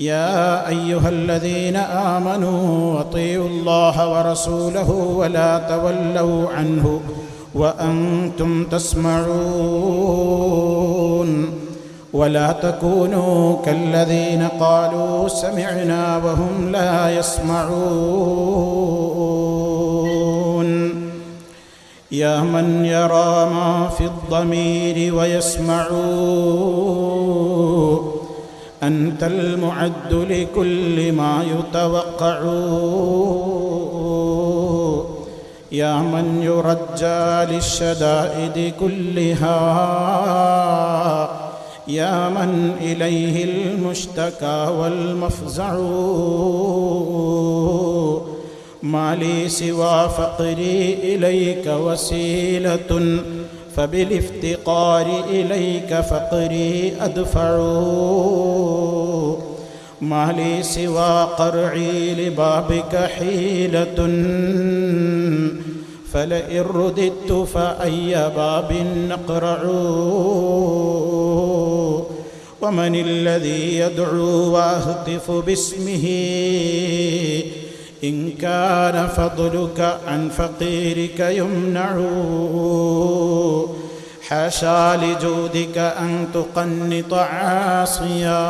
يا أيها الذين آمنوا أطيعوا الله ورسوله ولا تولوا عنه وأنتم تسمعون ولا تكونوا كالذين قالوا سمعنا وهم لا يسمعون يا من يرى ما في الضمير ويسمعون أنت المعد لكل ما يتوقع. يا من يرجى للشدائد كلها. يا من إليه المشتكى والمفزع. ما لي سوى فقري إليك وسيلة فبالافتقار إليك فقري أدفع. ما لي سوى قرعي لبابك حيلة. فلئن رددت فأي باب نقرع. ومن الذي يدعو وأهتف باسمه إن كان فضلك عن فقيرك يمنع حاشا لجودك أن تقنط عاصيا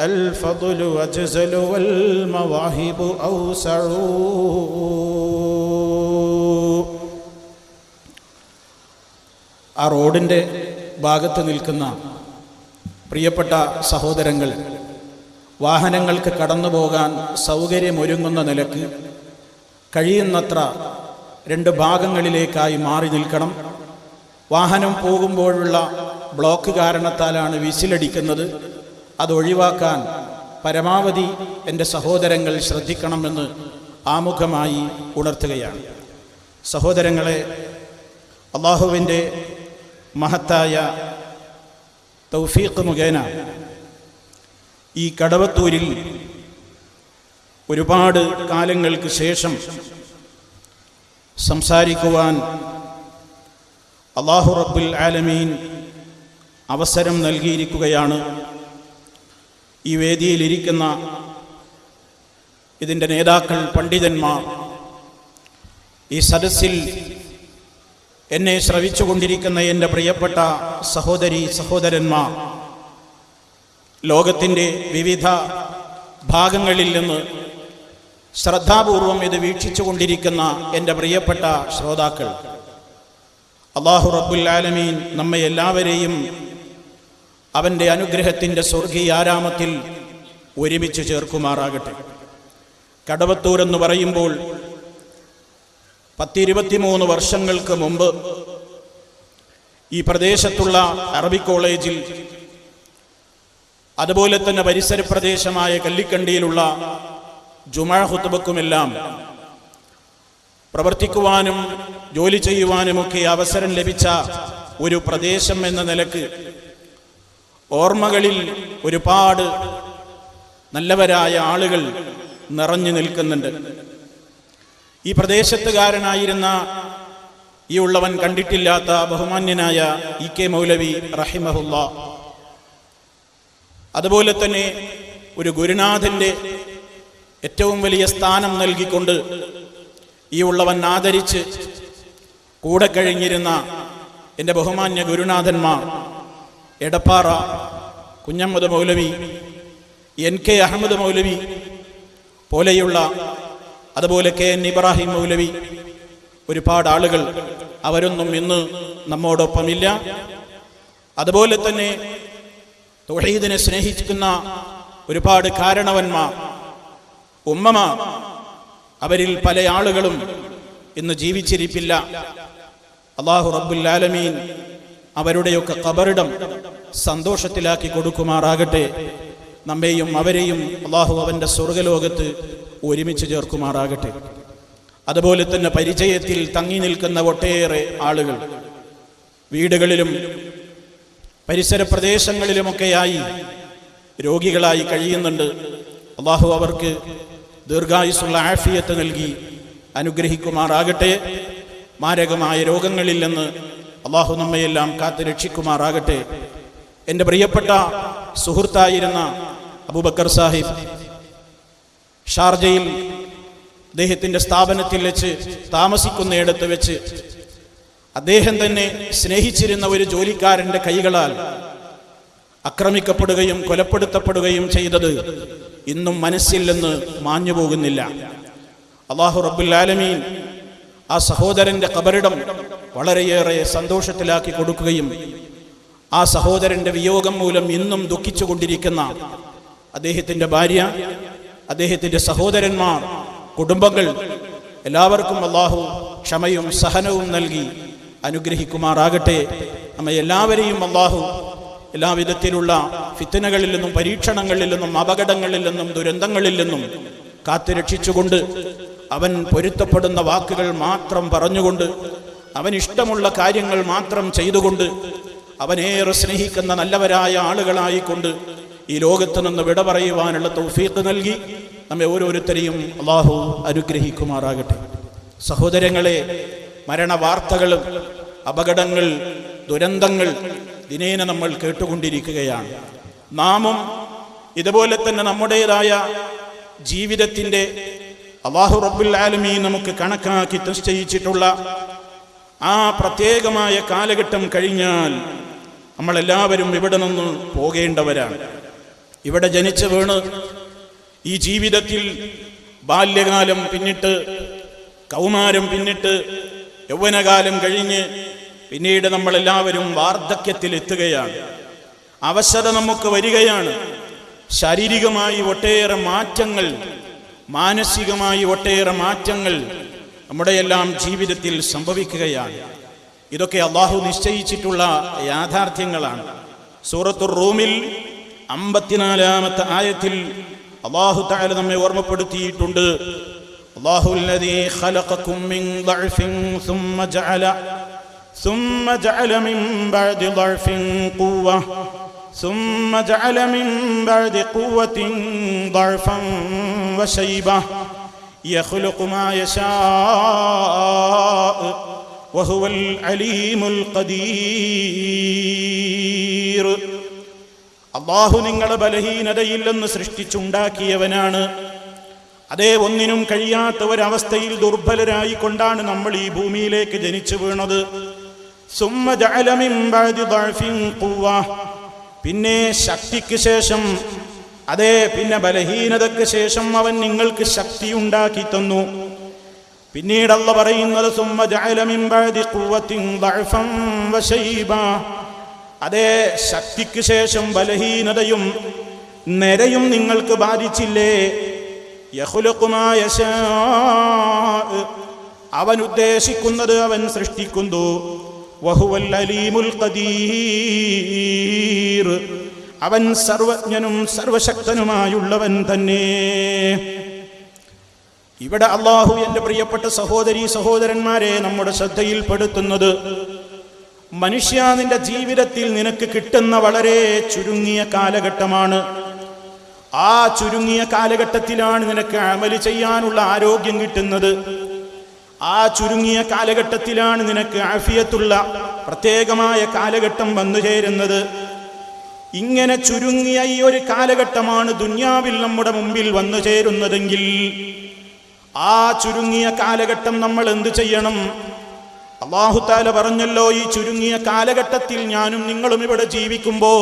الفضل أجزل والمواهب أوسع ആ റോഡിൻ്റെ ഭാഗത്ത് നിൽക്കുന്ന പ്രിയപ്പെട്ട സഹോദരങ്ങൾ വാഹനങ്ങൾക്ക് കടന്നു പോകാൻ സൗകര്യമൊരുങ്ങുന്ന നിലയ്ക്ക് കഴിയുന്നത്ര രണ്ട് ഭാഗങ്ങളിലേക്കായി മാറി നിൽക്കണം. വാഹനം പോകുമ്പോഴുള്ള ബ്ലോക്ക് കാരണത്താലാണ് വിസിലടിക്കുന്നത്. അതൊഴിവാക്കാൻ പരമാവധി എന്റെ സഹോദരങ്ങൾ ശ്രദ്ധിക്കണമെന്ന് ആമുഖമായി ഉണർത്തുകയാണ്. സഹോദരങ്ങളെ അള്ളാഹുവിന്റെ മഹത്തായ തൗഫീഖ് മുഖേന ഈ കടവത്തൂരിൽ ഒരുപാട് കാലങ്ങൾക്ക് ശേഷം സംസാരിക്കുവാൻ അള്ളാഹു റബ്ബുൽ ആലമീൻ അവസരം നൽകിയിരിക്കുകയാണ്. ഈ വേദിയിലിരിക്കുന്ന ഇതിന്റെ നേതാക്കൾ പണ്ഡിതന്മാർ ഈ സദസ്സിൽ എന്നെ ശ്രവിച്ചുകൊണ്ടിരിക്കുന്ന എന്റെ പ്രിയപ്പെട്ട സഹോദരി സഹോദരന്മാർ ലോകത്തിന്റെ വിവിധ ഭാഗങ്ങളിൽ നിന്ന് ശ്രദ്ധാപൂർവം ഇത് വീക്ഷിച്ചു കൊണ്ടിരിക്കുന്ന എന്റെ പ്രിയപ്പെട്ട ശ്രോതാക്കൾ. അള്ളാഹു റബ്ബുൽ ആലമീൻ നമ്മെ എല്ലാവരെയും അവന്റെ അനുഗ്രഹത്തിന്റെ സ്വർഗീയ ആരാമത്തിൽ ഒരുമിച്ച് ചേർക്കുമാറാകട്ടെ. കടവത്തൂർ എന്ന് പറയുമ്പോൾ പത്തിരുപത്തിമൂന്ന് വർഷങ്ങൾക്ക് മുമ്പ് ഈ പ്രദേശത്തുള്ള അറബി കോളേജിൽ അതുപോലെ തന്നെ പരിസര പ്രദേശമായ കല്ലിക്കണ്ടിയിലുള്ള ജുമാ ഹുത്തുബക്കുമെല്ലാം പ്രവർത്തിക്കുവാനും ജോലി ചെയ്യുവാനുമൊക്കെ അവസരം ലഭിച്ച ഒരു പ്രദേശം എന്ന നിലയ്ക്ക് ഓർമ്മകളിൽ ഒരുപാട് നല്ലവരായ ആളുകൾ നിറഞ്ഞു നിൽക്കുന്നുണ്ട്. ഈ പ്രദേശത്തുകാരനായിരുന്ന ഈ ഉള്ളവൻ കണ്ടിട്ടില്ലാത്ത ബഹുമാന്യനായ ഇ കെ മൗലവി റഹിമഹുല്ല. അതുപോലെ തന്നെ ഒരു ഗുരുനാഥന്റെ ഏറ്റവും വലിയ സ്ഥാനം നൽകിക്കൊണ്ട് ഈ ഉള്ളവൻ ആദരിച്ച് കൂടെ കഴിഞ്ഞിരുന്ന എന്റെ ബഹുമാന്യ ഗുരുനാഥന്മാർ എടപ്പാറ കുഞ്ഞമ്മദ് മൗലവി എൻ കെ അഹമ്മദ് മൗലവി പോലെയുള്ള അതുപോലെ കെ എൻ ഇബ്രാഹിം മൗലവി ഒരുപാട് ആളുകൾ അവരൊന്നും ഇന്ന് നമ്മോടൊപ്പമില്ല. അതുപോലെ തന്നെ തൊഹീദിനെ സ്നേഹിക്കുന്ന ഒരുപാട് കാരണവന്മാർ ഉമ്മമാർ. അവരിൽ പല ആളുകളും ഇന്ന് ജീവിച്ചിരിപ്പില്ല. അള്ളാഹു റബ്ബുല്ലാലമീൻ അവരുടെയൊക്കെ കബറിടം സന്തോഷത്തിലാക്കി കൊടുക്കുമാറാകട്ടെ. നമ്മെയും അവരെയും അള്ളാഹു അവന്റെ സ്വർഗലോകത്ത് ഒരുമിച്ച് ചേർക്കുമാറാകട്ടെ. അതുപോലെ തന്നെ പരിചയത്തിൽ തങ്ങി നിൽക്കുന്ന ഒട്ടേറെ ആളുകൾ വീടുകളിലും പരിസര പ്രദേശങ്ങളിലുമൊക്കെയായി രോഗികളായി കഴിയുന്നുണ്ട്. അള്ളാഹു അവർക്ക് ദീർഘായുസുള്ള ആഫിയത്ത് നൽകി അനുഗ്രഹിക്കുമാറാകട്ടെ. മാരകമായ രോഗങ്ങളിൽ നിന്ന് അള്ളാഹു നമ്മയെല്ലാം കാത്തു രക്ഷിക്കുമാറാകട്ടെ. എന്റെ പ്രിയപ്പെട്ട സുഹൃത്തായിരുന്ന അബൂബക്കർ സാഹിബ് ഷാർജയിൽ അദ്ദേഹത്തിന്റെ സ്ഥാപനത്തിൽ വെച്ച് താമസിക്കുന്നയിടത്ത് വെച്ച് അദ്ദേഹം തന്നെ സ്നേഹിച്ചിരുന്ന ഒരു ജോലിക്കാരന്റെ കൈകളാൽ ആക്രമിക്കപ്പെടുകയും കൊലപ്പെടുത്തപ്പെടുകയും ചെയ്തത് ഇന്നും മനസ്സിൽ നിന്ന് മാഞ്ഞു പോകുന്നില്ല. അള്ളാഹു റബുല്ലാലമീൻ ആ സഹോദരന്റെ കബറിടം വളരെയേറെ സന്തോഷത്തിലാക്കി കൊടുക്കുകയും ആ സഹോദരന്റെ വിയോഗം മൂലം ഇന്നും ദുഃഖിച്ചുകൊണ്ടിരിക്കുന്ന അദ്ദേഹത്തിന്റെ ഭാര്യ അദ്ദേഹത്തിന്റെ സഹോദരന്മാർ കുടുംബങ്ങൾ എല്ലാവർക്കും അള്ളാഹു ക്ഷമയും സഹനവും നൽകി. അനുഗ്രഹിക്കുമാറാകട്ടെ. നമ്മെ എല്ലാവരെയും അള്ളാഹു എല്ലാവിധത്തിലുള്ള ഫിത്തനകളിൽ നിന്നും പരീക്ഷണങ്ങളിൽ നിന്നും അപകടങ്ങളിൽ നിന്നും ദുരന്തങ്ങളിൽ നിന്നും കാത്തുരക്ഷിച്ചുകൊണ്ട് അവൻ പൊരുത്തപ്പെടുന്ന വാക്കുകൾ മാത്രം പറഞ്ഞുകൊണ്ട് അവൻ ഇഷ്ടമുള്ള കാര്യങ്ങൾ മാത്രം ചെയ്തുകൊണ്ട് അവനേറെ സ്നേഹിക്കുന്ന നല്ലവരായ ആളുകളായിക്കൊണ്ട് ഈ ലോകത്ത് നിന്ന് വിട പറയുവാനുള്ള തൗഫീഖ് നൽകി നമ്മെ ഓരോരുത്തരെയും അള്ളാഹു അനുഗ്രഹിക്കുമാറാകട്ടെ. സഹോദരങ്ങളെ മരണവാർത്തകളും അപകടങ്ങൾ ദുരന്തങ്ങൾ ദിനേന നമ്മൾ കേട്ടുകൊണ്ടിരിക്കുകയാണ്. നാമും ഇതുപോലെ തന്നെ നമ്മുടേതായ ജീവിതത്തിന്റെ അള്ളാഹു റബ്ബുൽ ആലമീ നമുക്ക് കണക്കാക്കി നിശ്ചയിച്ചിട്ടുള്ള ആ പ്രത്യേകമായ കാലഘട്ടം കഴിഞ്ഞാൽ നമ്മളെല്ലാവരും ഇവിടെ നിന്ന് പോകേണ്ടവരാണ്. ഇവിടെ ജനിച്ചു വീണ് ഈ ജീവിതത്തിൽ ബാല്യകാലം പിന്നിട്ട് കൗമാരം പിന്നിട്ട് യൗവനകാലം കഴിഞ്ഞ് പിന്നീട് നമ്മളെല്ലാവരും വാർദ്ധക്യത്തിൽ എത്തുകയാണ് അവസര നമുക്ക് വരികയാണ്. ശാരീരികമായി ഒട്ടേറെ മാറ്റങ്ങൾ മാനസികമായി ഒട്ടേറെ മാറ്റങ്ങൾ നമ്മുടെ എല്ലാം ജീവിതത്തിൽ സംഭവിക്കുകയാണ്. ഇതൊക്കെ അള്ളാഹു നിശ്ചയിച്ചിട്ടുള്ള യാഥാർത്ഥ്യങ്ങളാണ്. സൂറത്തുർ റൂമിൽ അമ്പത്തിനാലാമത്തെ ആയത്തിൽ അള്ളാഹു താല നമ്മെ ഓർമ്മപ്പെടുത്തിയിട്ടുണ്ട്. അള്ളാഹു ثم جعل ثم جعل من بعد ضعف قوة ثم جعل من بعد قوة ضعفا وشيبة يخلق ما يشاء وهو العليم القدير അള്ളാഹു നിങ്ങളെ ബലഹീനതയിൽ നിന്ന് സൃഷ്ടിച്ചുണ്ടാക്കിയവനാണ് അതേ ഒന്നിനും കഴിയാത്ത ഒരവസ്ഥയിൽ ദുർബലരായി കൊണ്ടാണ് നമ്മൾ ഈ ഭൂമിയിലേക്ക് ജനിച്ചു വീണത് പിന്നെ ശക്തിക്ക് ശേഷം അതെ പിന്നെ ബലഹീനതയ്ക്ക് ശേഷം അവൻ നിങ്ങൾക്ക് ശക്തി ഉണ്ടാക്കി തന്നു പിന്നീട് അല്ല പറയുന്നത്. അതേ ശക്തിക്ക് ശേഷം ബലഹീനതയും നിരയും നിങ്ങൾക്ക് ബാധിച്ചില്ലേ യഹുലക്കുമായ. അവൻ ഉദ്ദേശിക്കുന്നത് അവൻ സൃഷ്ടിക്കുന്നു വഹുവൽ അലീമുൽ ഖദീർ. അവൻ സർവജ്ഞനും സർവശക്തനുമായുള്ളവൻ തന്നെ. ഇവിടെ അള്ളാഹു എന്റെ പ്രിയപ്പെട്ട സഹോദരി സഹോദരന്മാരെ നമ്മുടെ ശ്രദ്ധയിൽപ്പെടുത്തുന്നത് മനുഷ്യ നിന്റെ ജീവിതത്തിൽ നിനക്ക് കിട്ടുന്ന വളരെ ചുരുങ്ങിയ കാലഘട്ടമാണ്. ആ ചുരുങ്ങിയ കാലഘട്ടത്തിലാണ് നിനക്ക് അമൽ ചെയ്യാനുള്ള ആരോഗ്യം കിട്ടുന്നത്. ആ ചുരുങ്ങിയ കാലഘട്ടത്തിലാണ് നിനക്ക് ആഫിയത്തുള്ള പ്രത്യേകമായ കാലഘട്ടം വന്നു ചേരുന്നത്. ഇങ്ങനെ ചുരുങ്ങിയ ഈ ഒരു കാലഘട്ടമാണ് ദുന്യാവിൽ നമ്മുടെ മുമ്പിൽ വന്നു ചേരുന്നതെങ്കിൽ ആ ചുരുങ്ങിയ കാലഘട്ടം നമ്മൾ എന്തു ചെയ്യണം? അള്ളാഹുത്താല പറഞ്ഞല്ലോ ഈ ചുരുങ്ങിയ കാലഘട്ടത്തിൽ ഞാനും നിങ്ങളും ഇവിടെ ജീവിക്കുമ്പോൾ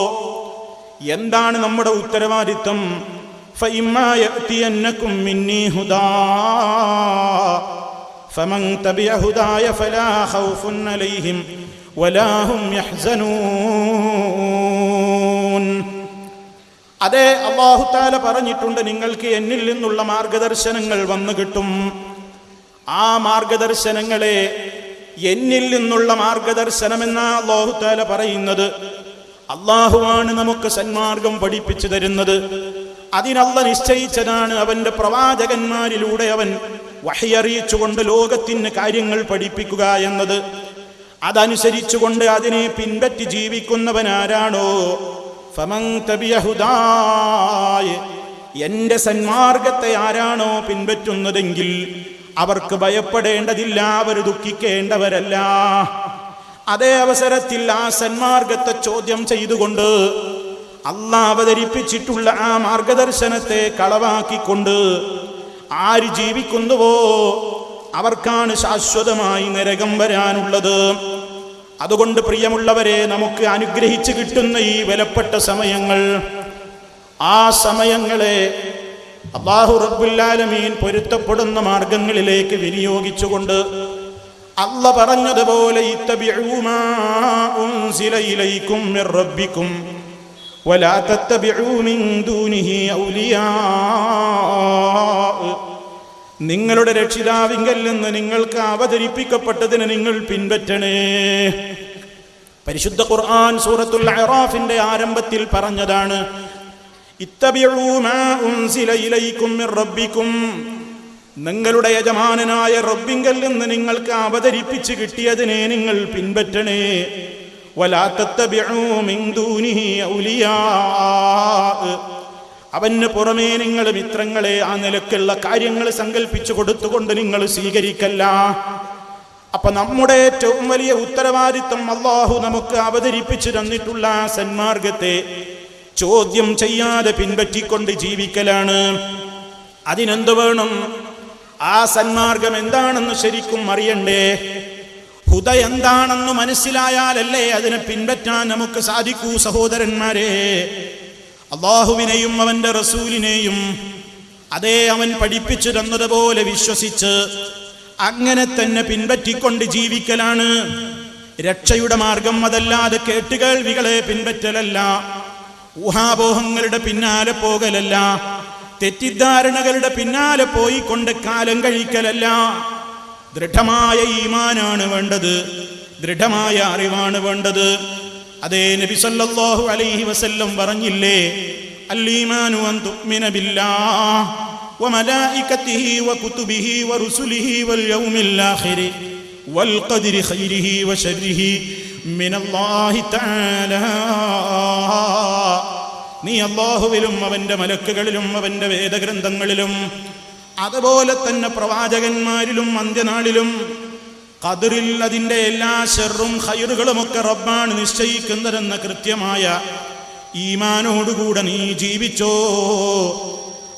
എന്താണ് നമ്മുടെ ഉത്തരവാദിത്വം? فمن تبع هداي فلا خوف عليهم ولا هم يحزنون അതെ അള്ളാഹുത്താല പറഞ്ഞിട്ടുണ്ട് നിങ്ങൾക്ക് എന്നിൽ നിന്നുള്ള മാർഗദർശനങ്ങൾ വന്നു കിട്ടും ആ മാർഗദർശനങ്ങളെ എന്നിൽ നിന്നുള്ള മാർഗദർശനമെന്ന അള്ളാഹുത്താല പറയുന്നത് അള്ളാഹുവാണ് നമുക്ക് സന്മാർഗം പഠിപ്പിച്ചു തരുന്നത് അതിനല്ല നിശ്ചയിച്ചതാണ് അവന്റെ പ്രവാചകന്മാരിലൂടെ അവൻ വഹിയറിയിച്ചുകൊണ്ട് ലോകത്തിന് കാര്യങ്ങൾ പഠിപ്പിക്കുക എന്നത് അതനുസരിച്ചുകൊണ്ട് അതിനെ പിൻപറ്റി ജീവിക്കുന്നവനാരാണോ എന്റെ സന്മാർഗത്തെ ആരാണോ പിൻപറ്റുന്നതെങ്കിൽ അവർക്ക് ഭയപ്പെടേണ്ടതില്ല അവർ ദുഃഖിക്കേണ്ടവരല്ല. അതേ അവസരത്തിൽ ആ സന്മാർഗത്തെ ചോദ്യം ചെയ്തുകൊണ്ട് അല്ല അവതരിപ്പിച്ചിട്ടുള്ള ആ മാർഗദർശനത്തെ കളവാക്കിക്കൊണ്ട് ആര് ജീവിക്കുന്നുവോ അവർക്കാണ് ശാശ്വതമായി നരകം വരാനുള്ളത്. അതുകൊണ്ട് പ്രിയമുള്ളവരെ നമുക്ക് അനുഗ്രഹിച്ചു കിട്ടുന്ന ഈ വിലപ്പെട്ട സമയങ്ങൾ ആ സമയങ്ങളെ അള്ളാഹു റബ്ബുല്ലാലമീൻ പൊരുത്തപ്പെടുന്ന മാർഗങ്ങളിലേക്ക് വിനിയോഗിച്ചുകൊണ്ട് അല്ല പറഞ്ഞതുപോലെ ഇത്തബിഊ മാ تتبعوا من دونه ഔലിയാ നിങ്ങളുടെ രക്ഷിതാവിങ്കൽ നിന്ന് നിങ്ങൾക്ക് അവതരിപ്പിക്കപ്പെട്ടതിന് നിങ്ങൾ പിൻപറ്റണേ. പരിശുദ്ധ ഖുർആൻ സൂറത്തുൽ അറാഫിന്റെ ആരംഭത്തിൽ പറഞ്ഞതാണ് റബ്ബിക്കും. നിങ്ങളുടെ യജമാനനായ റബ്ബിങ്കൽ നിന്ന് നിങ്ങൾക്ക് അവതരിപ്പിച്ച് കിട്ടിയതിനെ നിങ്ങൾ പിൻപറ്റണേ. അവന് പുറമേ നിങ്ങൾ മിത്രങ്ങളെ ആ നിലക്കുള്ള കാര്യങ്ങൾ സങ്കല്പിച്ചു കൊടുത്തുകൊണ്ട് നിങ്ങൾ സ്വീകരിക്കല്ല. അപ്പൊ നമ്മുടെ ഏറ്റവും വലിയ ഉത്തരവാദിത്വം അള്ളാഹു നമുക്ക് അവതരിപ്പിച്ചു തന്നിട്ടുള്ള സന്മാർഗത്തെ ചോദ്യം ചെയ്യാതെ പിൻപറ്റിക്കൊണ്ട് ജീവിക്കലാണ്. അതിനെന്ത് വേണം? ആ സന്മാർഗം എന്താണെന്ന് ശരിക്കും അറിയണ്ടേ? ഹുദ എന്താണെന്ന് മനസ്സിലായാലല്ലേ അതിനെ പിൻപറ്റാൻ നമുക്ക് സാധിക്കൂ സഹോദരന്മാരെ? അള്ളാഹുവിനെയും അവന്റെ റസൂലിനെയും അതേ അവൻ പഠിപ്പിച്ചു തന്നതുപോലെ വിശ്വസിച്ച് അങ്ങനെ തന്നെ പിൻപറ്റിക്കൊണ്ട് ജീവിക്കലാണ്. രക്ഷയുടെ മാർഗം അതല്ലാതെ കേട്ടുകേൾവികളെ പിൻപറ്റലല്ല. ഊഹാപോഹങ്ങളുടെ പിന്നാലെ പോകലല്ല. തെറ്റിദ്ധാരണകളുടെ പിന്നാലെ പോയിക്കൊണ്ട് കാലം കഴിക്കലല്ല. ദൃഢമായ ഈമാനാണ് വേണ്ടത് ദൃഢമായ അറിവാണ് വേണ്ടത് അതേ നബി സല്ലല്ലാഹു അലൈഹി വസല്ലം പറഞ്ഞില്ലേ അല്ലീമാനു അൻ തുഅ്മിന ബില്ലാഹ് وملائكته وكتبه ورسله واليوم الآخر والقدر خيره وشره من الله تعالى നീ അള്ളാഹുവിലും അവന്റെ മലക്കുകളിലും അവന്റെ വേദഗ്രന്ഥങ്ങളിലും അതുപോലെ തന്നെ പ്രവാചകന്മാരിലും അന്ത്യനാളിലും കതിറിൽ അതിന്റെ എല്ലാ ഷെറും ഹൈറുകളുമൊക്കെ റബ്ബാണ് നിശ്ചയിക്കുന്നതെന്ന കൃത്യമായ ഈമാനോടുകൂടെ നീ ജീവിച്ചോ?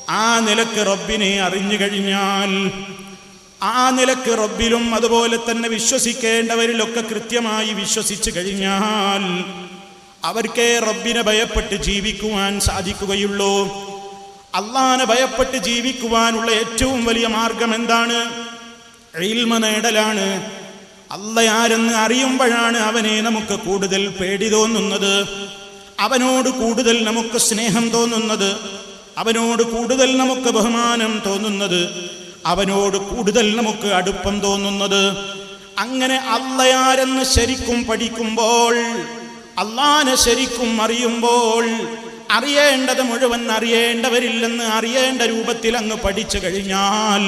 ആ നിലയ്ക്ക് റബ്ബിനെ അറിഞ്ഞു കഴിഞ്ഞാൽ ആ നിലയ്ക്ക് റബ്ബിലും അതുപോലെ തന്നെ വിശ്വസിക്കേണ്ടവരിലൊക്കെ കൃത്യമായി വിശ്വസിച്ചു കഴിഞ്ഞാൽ അവർക്കേ റബ്ബിനെ ഭയപ്പെട്ട് ജീവിക്കുവാൻ സാധിക്കുകയുള്ളൂ. അള്ളാനെ ഭയപ്പെട്ട് ജീവിക്കുവാനുള്ള ഏറ്റവും വലിയ മാർഗം എന്താണ്? ഇൽമ നേടലാണ്. അല്ല അറിയുമ്പോഴാണ് അവനെ നമുക്ക് കൂടുതൽ പേടി തോന്നുന്നത്. അവനോട് കൂടുതൽ നമുക്ക് സ്നേഹം തോന്നുന്നത്. അവനോട് കൂടുതൽ നമുക്ക് ബഹുമാനം തോന്നുന്നത്. അവനോട് കൂടുതൽ നമുക്ക് അടുപ്പം തോന്നുന്നത്. അങ്ങനെ അല്ലയാരെന്ന് ശരിക്കും പഠിക്കുമ്പോൾ അള്ളാനെ ശരിക്കും അറിയുമ്പോൾ അറിയേണ്ടത് മുഴുവൻ അറിയേണ്ടവരില്ലെന്ന് അറിയേണ്ട രൂപത്തിൽ അങ്ങ് പഠിച്ചു കഴിഞ്ഞാൽ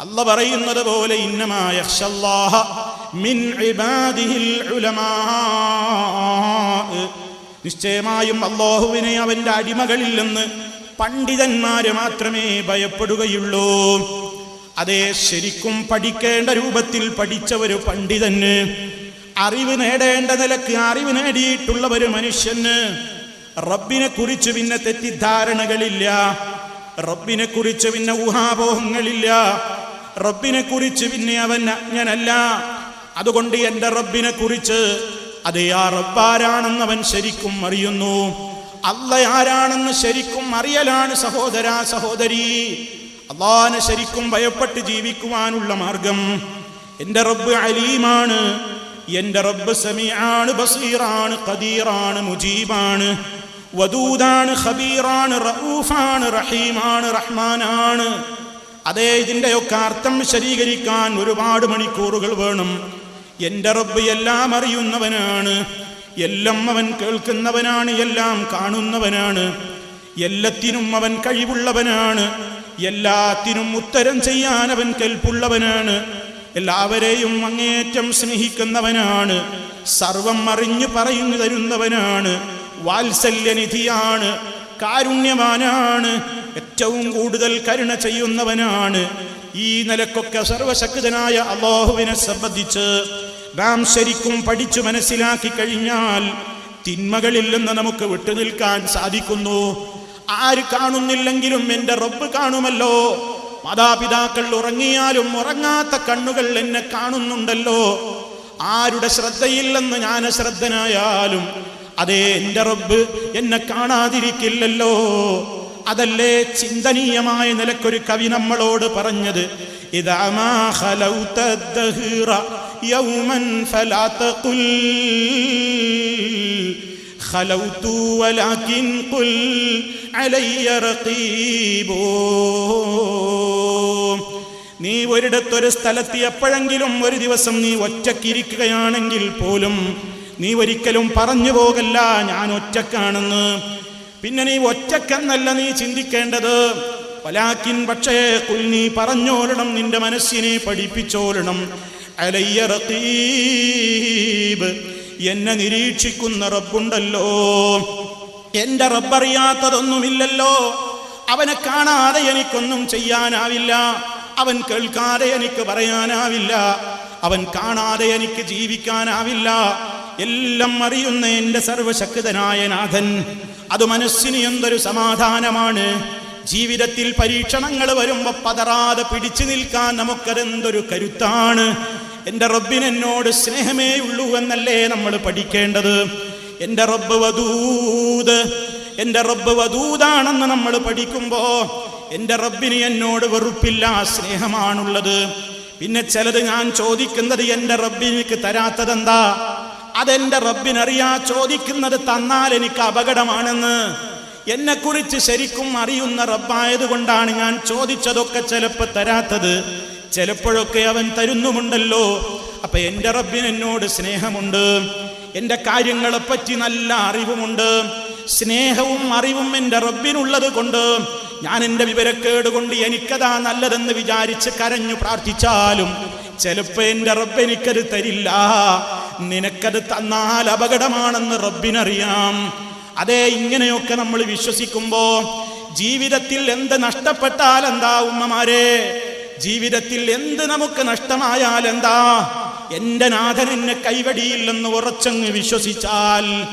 അല്ല പറയുന്നത് പോലെ ഇന്നമായ മിൻ ഇബാദിഹിൽ നിശ്ചയമായും അള്ളാഹുവിനെ അവന്റെ അടിമകളില്ലെന്ന് പണ്ഡിതന്മാര് മാത്രമേ ഭയപ്പെടുകയുള്ളൂ. അതേ ശരിക്കും പഠിക്കേണ്ട രൂപത്തിൽ പഠിച്ച ഒരു പണ്ഡിതന് അറിവ് നേടേണ്ട നിലയ്ക്ക് അറിവ് നേടിയിട്ടുള്ള ഒരു മനുഷ്യന് റബ്ബിനെ കുറിച്ച് പിന്നെ തെറ്റിദ്ധാരണകളില്ല. റബ്ബിനെ കുറിച്ച് പിന്നെ ഊഹാപോഹങ്ങളില്ല. റബ്ബിനെ കുറിച്ച് പിന്നെ അവൻ അജ്ഞനല്ല. അതുകൊണ്ട് എന്റെ റബ്ബിനെ കുറിച്ച് അതേ ആ റബ്ബാരാണെന്ന് അവൻ ശരിക്കും അറിയുന്നു. അല്ല ആരാണെന്ന് ശരിക്കും അറിയലാണ് സഹോദരാ സഹോദരി. അള്ളാനെ ശരിക്കും ഭയപ്പെട്ട് ജീവിക്കുവാനുള്ള മാർഗം എന്റെ റബ്ബ് അലീമാണ്. എന്റെ റബ്ബ് സമീആണ് ബസീറാണ് കദീറാണ് മുജീബാണ്. വദൂദാണ് ഖബീറാണ് റഊഫാണ് റഹീമാണ് റഹ്മാനാണ്. അതേ ഇതിന്റെയൊക്കെ അർത്ഥം ശരീകരിക്കാൻ ഒരുപാട് മണിക്കൂറുകൾ വേണം. എന്റെ റബ്ബ് എല്ലാം അറിയുന്നവനാണ്. എല്ലാം അവൻ കേൾക്കുന്നവനാണ്. എല്ലാം കാണുന്നവനാണ്. എല്ലാത്തിനും അവൻ കഴിവുള്ളവനാണ്. എല്ലാത്തിനും ഉത്തരം ചെയ്യാൻ അവൻ കെൽപ്പുള്ളവനാണ്. എല്ലാവരെയും അങ്ങേറ്റം സ്നേഹിക്കുന്നവനാണ്. സർവം അറിഞ്ഞു പറഞ്ഞു തരുന്നവനാണ്. വാത്സല്യനിധിയാണ് കാരുണ്യവാനാണ് ഏറ്റവും കൂടുതൽ കരുണ ചെയ്യുന്നവനാണ്. ഈ നിലക്കൊക്കെ സർവശക്തനായ അള്ളാഹുവിനെ സംബന്ധിച്ച് നാം ശരിക്കും പഠിച്ചു മനസ്സിലാക്കി കഴിഞ്ഞാൽ തിന്മകളിൽ നിന്ന് നമുക്ക് വിട്ടുനിൽക്കാൻ സാധിക്കുന്നു. ആര് കാണുന്നില്ലെങ്കിലും എന്റെ റബ്ബ് കാണുമല്ലോ. മാതാപിതാക്കൾ ഉറങ്ങിയാലും ഉറങ്ങാത്ത കണ്ണുകൾ എന്നെ കാണുന്നുണ്ടല്ലോ. ആരുടെ ശ്രദ്ധയില്ലെന്ന് ഞാൻ അശ്രദ്ധനായാലും അതേ എന്റെ റബ്ബ് എന്നെ കാണാതിരിക്കില്ലല്ലോ. അതല്ലേ ചിന്തനീയമായ നിലക്കൊരു കവി നമ്മളോട് പറഞ്ഞത്? നീ ഒരിടത്തൊരു സ്ഥലത്ത് എപ്പോഴെങ്കിലും ഒരു ദിവസം നീ ഒറ്റക്കിരിക്കുകയാണെങ്കിൽ പോലും നീ ഒരിക്കലും പറഞ്ഞു പോകല്ല ഞാൻ ഒറ്റക്കാണെന്ന്. പിന്നെ നീ ഒറ്റക്കെന്നല്ല നീ ചിന്തിക്കേണ്ടത്. പലാക്കിൻ പക്ഷേ കുൽ നീ പറഞ്ഞോളണം നിന്റെ മനസ്സിനെ പഠിപ്പിച്ചോളണം അലയ്യ എന്നെ നിരീക്ഷിക്കുന്ന റബ്ബുണ്ടല്ലോ. എന്റെ റബ്ബറിയാത്തതൊന്നുമില്ലല്ലോ. അവനെ കാണാതെ എനിക്കൊന്നും ചെയ്യാനാവില്ല. അവൻ കേൾക്കാതെ എനിക്ക് പറയാനാവില്ല. അവൻ കാണാതെ എനിക്ക് ജീവിക്കാനാവില്ല. എല്ലാം അറിയുന്ന എന്റെ സർവശക്തനായ നാഥൻ. അത് മനസ്സിന് എന്തൊരു സമാധാനമാണ്. ജീവിതത്തിൽ പരീക്ഷണങ്ങൾ വരുമ്പോൾ പതറാതെ പിടിച്ചു നിൽക്കാൻ നമുക്കതെന്തൊരു കരുത്താണ്. എന്റെ റബ്ബിനെന്നോട് സ്നേഹമേ ഉള്ളൂ എന്നല്ലേ നമ്മൾ പഠിക്കേണ്ടത്. എന്റെ റബ്ബ് വധൂത്. എന്റെ റബ്ബ് വധൂതാണെന്ന് നമ്മൾ പഠിക്കുമ്പോൾ എന്റെ റബ്ബിന് എന്നോട് വെറുപ്പില്ല സ്നേഹമാണുള്ളത്. പിന്നെ ചിലത് ഞാൻ ചോദിക്കുന്നത് എന്റെ റബ്ബിനിക്ക് തരാത്തതെന്താ? അതെന്റെ റബ്ബിനറിയാ ചോദിക്കുന്നത് തന്നാൽ എനിക്ക് അപകടമാണെന്ന്. എന്നെക്കുറിച്ച് ശരിക്കും അറിയുന്ന റബ്ബായതുകൊണ്ടാണ് ഞാൻ ചോദിച്ചതൊക്കെ ചിലപ്പോൾ തരാത്തത്. ചിലപ്പോഴൊക്കെ അവൻ തരുന്നുമുണ്ടല്ലോ. അപ്പൊ എന്റെ റബ്ബിന് എന്നോട് സ്നേഹമുണ്ട്. എന്റെ കാര്യങ്ങളെപ്പറ്റി നല്ല അറിവുമുണ്ട്. സ്നേഹവും അറിവും എന്റെ റബ്ബിനുള്ളത് കൊണ്ട് ഞാൻ എന്റെ വിവരക്കേട് കൊണ്ട് എനിക്കതാ നല്ലതെന്ന് വിചാരിച്ച് കരഞ്ഞു പ്രാർത്ഥിച്ചാലും ചിലപ്പോ എന്റെ റബ്ബ് എനിക്കത് തരില്ല. നിനക്കത് തന്നാൽ അപകടമാണെന്ന് റബ്ബിനറിയാം. അതേ ഇങ്ങനെയൊക്കെ നമ്മൾ വിശ്വസിക്കുമ്പോ ജീവിതത്തിൽ എന്ത് നഷ്ടപ്പെട്ടാൽ എന്താ ഉമ്മമാരെ? ജീവിതത്തിൽ എന്ത് നമുക്ക് നഷ്ടമായാൽ എന്താ? എന്റെ നാഥൻ എന്നെ കൈവടിയില്ലെന്ന് ഉറച്ചങ്ങ് വിശ്വസിച്ചാൽ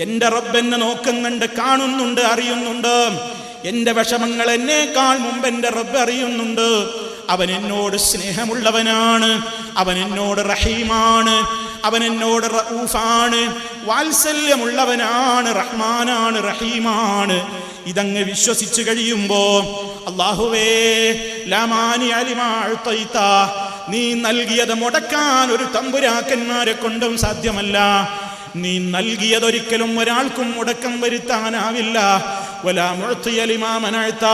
എന്റെ റബ്ബെന്നെ നോക്കുന്നുണ്ട് കാണുന്നുണ്ട് അറിയുന്നുണ്ട്. എന്റെ വിഷമങ്ങൾ എന്നേക്കാൾ മുമ്പ് എന്റെ റബ്ബ് അറിയുന്നുണ്ട്. അവൻ എന്നോട് സ്നേഹമുള്ളവനാണ്. അവൻ എന്നോട് റഹീമാണ്. അവൻ എന്നോട് റഊഫാണ്. വാത്സല്യമുള്ളവനാണ്. റഹ്മാനാണ്. റഹീമാണ്. ഇതങ്ങ് വിശ്വസിച്ചു കഴിയുമ്പോ അള്ളാഹുവേ ലാമാനി അലിമാഴ്ത്തൈത്ത നീ നൽകിയത് മുടക്കാൻ ഒരു തമ്പുരാക്കന്മാരെ കൊണ്ടും സാധ്യമല്ല. നീ നൽകിയതൊരിക്കലും ഒരാൾക്കും മുടക്കം വരുത്താനാവില്ല. വലാ മുഴത്തിയലിമാമനഴ്ത്ത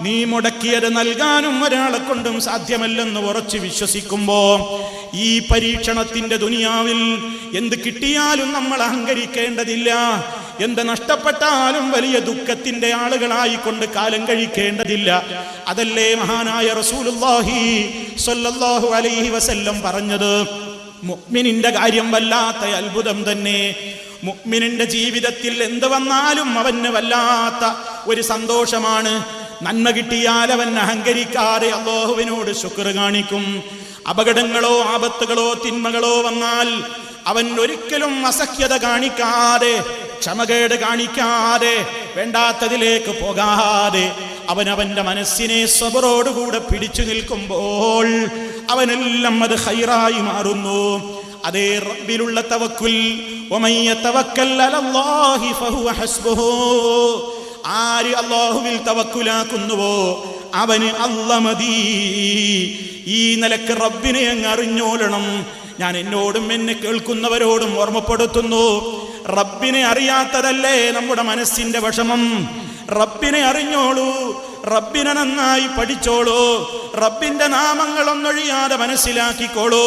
നീ മുടക്കിയത് നൽകാനും ഒരാളെ കൊണ്ടും സാധ്യമല്ലെന്ന് ഉറച്ചു വിശ്വസിക്കുമ്പോ ഈ പരീക്ഷണത്തിന്റെ ദുനിയാവിൽ എന്ത് കിട്ടിയാലും നമ്മൾ അഹങ്കരിക്കേണ്ടതില്ല. എന്ത് നഷ്ടപ്പെട്ടാലും വലിയ ദുഃഖത്തിന്റെ ആളുകളായി കൊണ്ട് കാലം കഴിക്കേണ്ടതില്ല. അതല്ലേ മഹാനായ റസൂലുള്ളാഹി സ്വല്ലല്ലാഹു അലൈഹി വസല്ലം പറഞ്ഞത്? മുഅ്മിനിന്റെ കാര്യം വല്ലാത്ത അത്ഭുതം തന്നെ. മുക്മിനിന്റെ ജീവിതത്തിൽ എന്ത് വന്നാലും അവന് വല്ലാത്ത ഒരു സന്തോഷമാണ്. നന്മ കിട്ടിയാൽ അവൻ അഹങ്കരിക്കാതെ അള്ളാഹുവിനോട് ശുക്ർ കാണിക്കും. അപകടങ്ങളോ ആപത്തുകളോ തിന്മകളോ വന്നാൽ അവൻ ഒരിക്കലും അസഹ്യത കാണിക്കാതെ ക്ഷമകേട് കാണിക്കാതെ വേണ്ടാത്തതിലേക്ക് പോകാതെ അവൻ അവന്റെ മനസ്സിനെ സ്വബറോടുകൂടെ പിടിച്ചു നിൽക്കുമ്പോൾ അവനെല്ലാം അത് ഹൈറായി മാറുന്നു. അതേ റബ്ബിലുള്ള തവക്കുൽ ആര് അള്ളാഹുവിൽ തവക്കുലാക്കുന്നുവോ? അവന് അല്ല ഈ നിലയ്ക്ക് റബ്ബിനെ അങ്ങ് അറിഞ്ഞോളണം ഞാൻ എന്നോടും എന്നെ കേൾക്കുന്നവരോടും ഓർമ്മപ്പെടുത്തുന്നു. റബ്ബിനെ അറിയാത്തതല്ലേ നമ്മുടെ മനസ്സിന്റെ വിഷമം? റബ്ബിനെ അറിഞ്ഞോളൂ. റബ്ബിനെ നന്നായി പഠിച്ചോളൂ. റബ്ബിന്റെ നാമങ്ങളൊന്നൊഴിയാതെ മനസ്സിലാക്കിക്കോളൂ.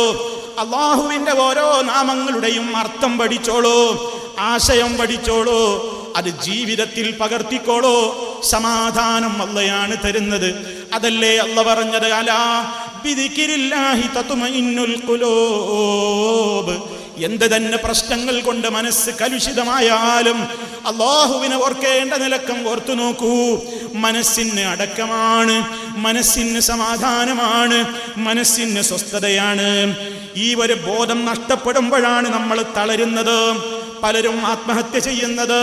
അള്ളാഹുവിന്റെ ഓരോ നാമങ്ങളുടെയും അർത്ഥം പഠിച്ചോളൂ. ആശയം പഠിച്ചോളൂ. അത് ജീവിതത്തിൽ പകർത്തിക്കോളൂ. സമാധാനം അല്ലയാണ് തരുന്നത്. അതല്ലേ അല്ല പറഞ്ഞത്? അലാ എന്ത് തന്നെ പ്രശ്നങ്ങൾ കൊണ്ട് മനസ്സ് കലുഷിതമായാലും അള്ളാഹുവിനെ ഓർക്കേണ്ട നിലക്കം ഓർത്തു നോക്കൂ. മനസ്സിന് അടക്കമാണ് മനസ്സിന് സമാധാനമാണ് മനസ്സിന് സ്വസ്ഥതയാണ്. ഈ ഒരു ബോധം നഷ്ടപ്പെടുമ്പോഴാണ് നമ്മൾ തളരുന്നത് പലരും ആത്മഹത്യ ചെയ്യുന്നത്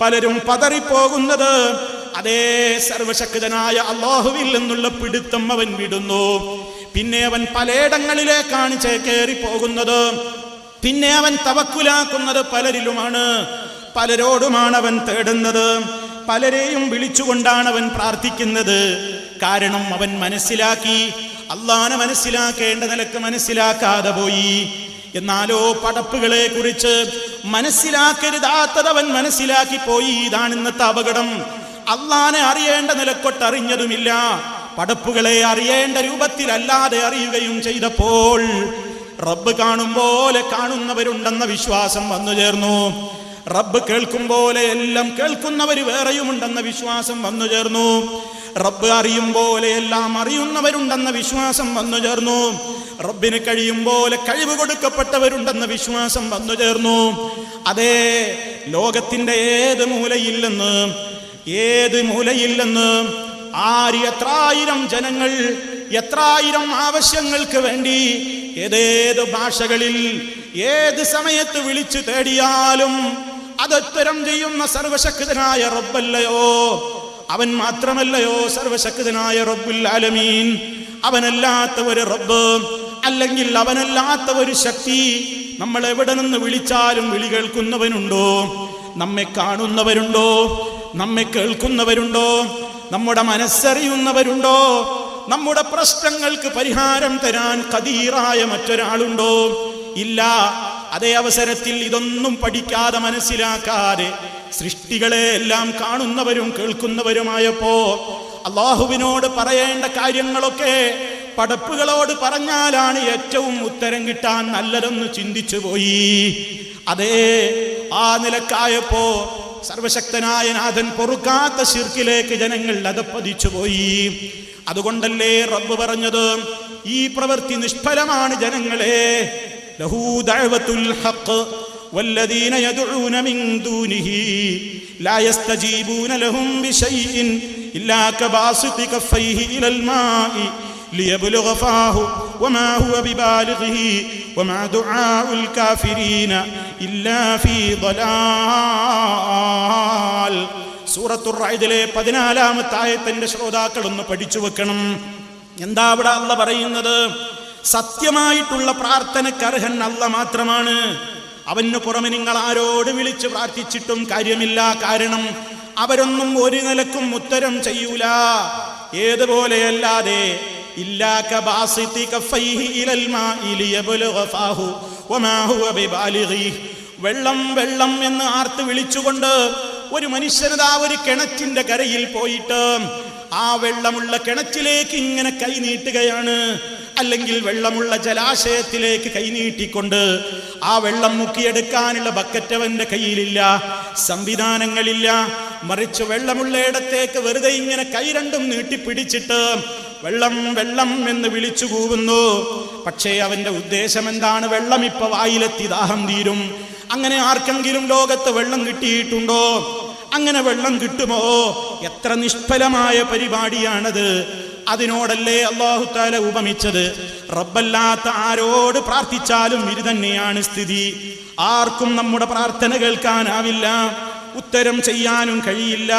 പലരും പതറിപ്പോകുന്നത്. അതേ സർവശക്തനായ അള്ളാഹുവിൽ നിന്നുള്ള പിടുത്തം അവൻ വിടുന്നു. പിന്നെ അവൻ പലയിടങ്ങളിലേക്കാണ് ചേക്കേറി പോകുന്നത് പിന്നെ അവൻ തവക്കുലാക്കുന്നത് പലരിലുമാണ് പലരോടുമാണ് അവൻ തേടുന്നത്. പലരെയും വിളിച്ചുകൊണ്ടാണ് അവൻ പ്രാർത്ഥിക്കുന്നത്. കാരണം അവൻ മനസ്സിലാക്കി അള്ളാനെ മനസ്സിലാക്കേണ്ട നിലയ്ക്ക് മനസ്സിലാക്കാതെ പോയി. എന്നാലോ പടപ്പുകളെ കുറിച്ച് മനസ്സിലാക്കരുതാത്തത് അവൻ മനസ്സിലാക്കി പോയി. ഇതാണ് ഇന്നത്തെ അപകടം. അള്ളാനെ അറിയേണ്ട നിലക്കൊട്ടറിഞ്ഞതുമില്ല പടപ്പുകളെ അറിയേണ്ട രൂപത്തിലല്ലാതെ അറിയുകയും ചെയ്തപ്പോൾ റബ്ബ് കാണും പോലെ കാണുന്നവരുണ്ടെന്ന വിശ്വാസം വന്നു ചേർന്നു. റബ്ബ് കേൾക്കും പോലെ എല്ലാം കേൾക്കുന്നവർ വേറെയുമുണ്ടെന്ന വിശ്വാസം വന്നു ചേർന്നു. റബ്ബ് അറിയും പോലെ എല്ലാം അറിയുന്നവരുണ്ടെന്ന വിശ്വാസം വന്നു ചേർന്നു. റബ്ബിന് കഴിയും പോലെ കഴിവ് കൊടുക്കപ്പെട്ടവരുണ്ടെന്ന വിശ്വാസം വന്നു ചേർന്നു. അതേ ലോകത്തിന്റെ ഏത് മൂലയില്ലെന്ന് ഏത് മൂലയില്ലെന്ന് ആര് എത്രായിരം ജനങ്ങൾ എത്രായിരം ആവശ്യങ്ങൾക്ക് വേണ്ടി ഏതേത് ഭാഷകളിൽ ഏത് സമയത്ത് വിളിച്ചു തേടിയാലും അതുത്തരം ചെയ്യുന്ന സർവശക്തനായ റബ്ബല്ലയോ. അവൻ മാത്രമല്ലയോ സർവശക്തനായ റബ്ബുൽ ആലമീൻ അവനല്ലാത്ത ഒരു റബ്ബ് അല്ലെങ്കിൽ അവനല്ലാത്ത ഒരു ശക്തി നമ്മൾ എവിടെ നിന്ന് വിളിച്ചാലും വിളി കേൾക്കുന്നവനുണ്ടോ? നമ്മെ കാണുന്നവരുണ്ടോ? നമ്മെ കേൾക്കുന്നവരുണ്ടോ? നമ്മുടെ മനസ്സറിയുന്നവരുണ്ടോ? നമ്മുടെ പ്രശ്നങ്ങൾക്ക് പരിഹാരം തരാൻ കതീറായ മറ്റൊരാളുണ്ടോ? ഇല്ല. അതേ അവസരത്തിൽ ഇതൊന്നും പഠിക്കാതെ മനസ്സിലാക്കാതെ സൃഷ്ടികളെ എല്ലാം കാണുന്നവരും കേൾക്കുന്നവരുമായപ്പോ അള്ളാഹുവിനോട് പറയേണ്ട കാര്യങ്ങളൊക്കെ പടപ്പുകളോട് പറഞ്ഞാലാണ് ഏറ്റവും ഉത്തരം കിട്ടാൻ നല്ലതെന്ന് ചിന്തിച്ചു പോയി. അതേ ആ നിലക്കായപ്പോ സർവശക്തനായ നാഥൻ പൊറുക്കാത്ത ശിർക്കിലേക്ക് ജനങ്ങൾ അതപ്പതിച്ചു പോയി. അതുകൊണ്ടല്ലേ റബ്ബ് പറഞ്ഞത്? ഈ പ്രവൃത്തി നിഷ്ഫലമാണ് ജനങ്ങളെ. ലഹൂ ദഅവത്തുൽ ഹഖ് والذين يدعون من دونه لا يستجيبون لهم بشيء إلا كباسط كفيه إلى الماء ليبلغ فاه وما هو ببالغه وما دعاء الكافرين إلا في ضلال സൂറത്തുർ റഅദിലെ പതിനാലാമത്തെ ആയത്തിന്റെ ശ്രോതാക്കൾ ഒന്ന് പഠിച്ചു വെക്കണം എന്താ അവിടെ അല്ല പറയുന്നത് സത്യമായിട്ടുള്ള പ്രാർത്ഥനയ്ക്ക് അർഹൻ അല്ല മാത്രമാണ്. അവന് പുറമെ നിങ്ങൾ ആരോട് വിളിച്ച് പ്രാർത്ഥിച്ചിട്ടും കാര്യമില്ല. കാരണം അവരൊന്നും ഒരു നിലക്കും ഉത്തരം ചെയ്യൂല. ഏതുപോലെയല്ലാതെ വെള്ളം വെള്ളം എന്ന് ആർത്ത് വിളിച്ചുകൊണ്ട് ഒരു മനുഷ്യനതാ ഒരു കിണറ്റിന്റെ കരയിൽ പോയിട്ട് ആ വെള്ളമുള്ള കിണറ്റിലേക്ക് ഇങ്ങനെ കൈ നീട്ടുകയാണ്. അല്ലെങ്കിൽ വെള്ളമുള്ള ജലാശയത്തിലേക്ക് കൈനീട്ടിക്കൊണ്ട് ആ വെള്ളം മുക്കിയെടുക്കാനുള്ള ബക്കറ്റ് അവന്റെ കയ്യിലില്ല സംവിധാനങ്ങളില്ല. മറിച്ച് വെള്ളമുള്ള ഇടത്തേക്ക് വെറുതെ ഇങ്ങനെ കൈ രണ്ടും നീട്ടിപ്പിടിച്ചിട്ട് വെള്ളം വെള്ളം എന്ന് വിളിച്ചു കൂവുന്നു. പക്ഷേ അവന്റെ ഉദ്ദേശം എന്താണ്? വെള്ളം ഇപ്പൊ വായിലെത്തി ദാഹം തീരും. അങ്ങനെ ആർക്കെങ്കിലും ലോകത്ത് വെള്ളം കിട്ടിയിട്ടുണ്ടോ? അങ്ങനെ വെള്ളം കിട്ടുമോ? എത്ര നിഷ്ഫലമായ പരിപാടിയാണത്. അതിനോടല്ലേ അള്ളാഹുത്താല ഉപമിച്ചത്? റബ്ബല്ലാത്ത ആരോട് പ്രാർത്ഥിച്ചാലും ഇത് തന്നെയാണ് സ്ഥിതി. ആർക്കും നമ്മുടെ പ്രാർത്ഥന കേൾക്കാനാവില്ല. ഉത്തരം ചെയ്യാനും കഴിയില്ല.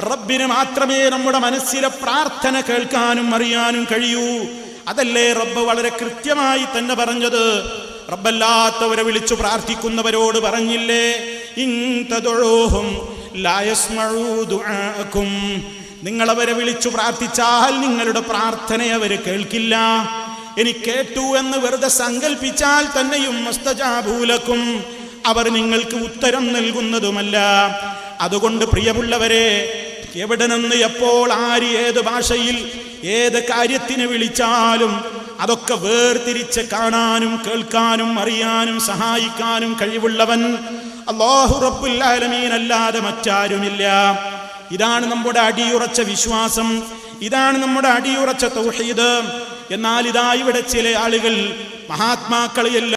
റബ്ബിന് മാത്രമേ നമ്മുടെ മനസ്സിലെ പ്രാർത്ഥന കേൾക്കാനും അറിയാനും കഴിയൂ. അതല്ലേ റബ്ബ് വളരെ കൃത്യമായി തന്നെ പറഞ്ഞത്. റബ്ബല്ലാത്തവരെ വിളിച്ചു പ്രാർത്ഥിക്കുന്നവരോട് പറഞ്ഞില്ലേ? ഇൻ തദുഊഹും ലാ യസ്മഊ അവരെ വിളിച്ചു പ്രാർത്ഥിച്ചാൽ നിങ്ങളുടെ പ്രാർത്ഥനയെ അവർ കേൾക്കില്ല. ഇനി കേട്ടു എന്ന് വെറുതെ സങ്കൽപ്പിച്ചാൽ തന്നെയും മസ്തജാഭൂലക്കും അവർ നിങ്ങൾക്ക് ഉത്തരം നൽകുന്നതുമല്ല. അതുകൊണ്ട് പ്രിയമുള്ളവരെ എവിടെ നിന്ന് എപ്പോൾ ആര് ഏത് ഭാഷയിൽ ഏത് കാര്യത്തിന് വിളിച്ചാലും അതൊക്കെ വേർതിരിച്ച് കാണാനും കേൾക്കാനും അറിയാനും സഹായിക്കാനും കഴിവുള്ളവൻ അള്ളാഹു റബ്ബുൽ ആലമീൻ അല്ലാതെ മറ്റാരുമില്ല. ഇതാണ് നമ്മുടെ അടിയുറച്ച വിശ്വാസം ഇതാണ് നമ്മുടെ അടിയുറച്ച തൗഹീദ്. എന്നാൽ ഇതാ ഇവിടെ ചില ആളുകൾ മഹാത്മാക്കളെയെല്ലാം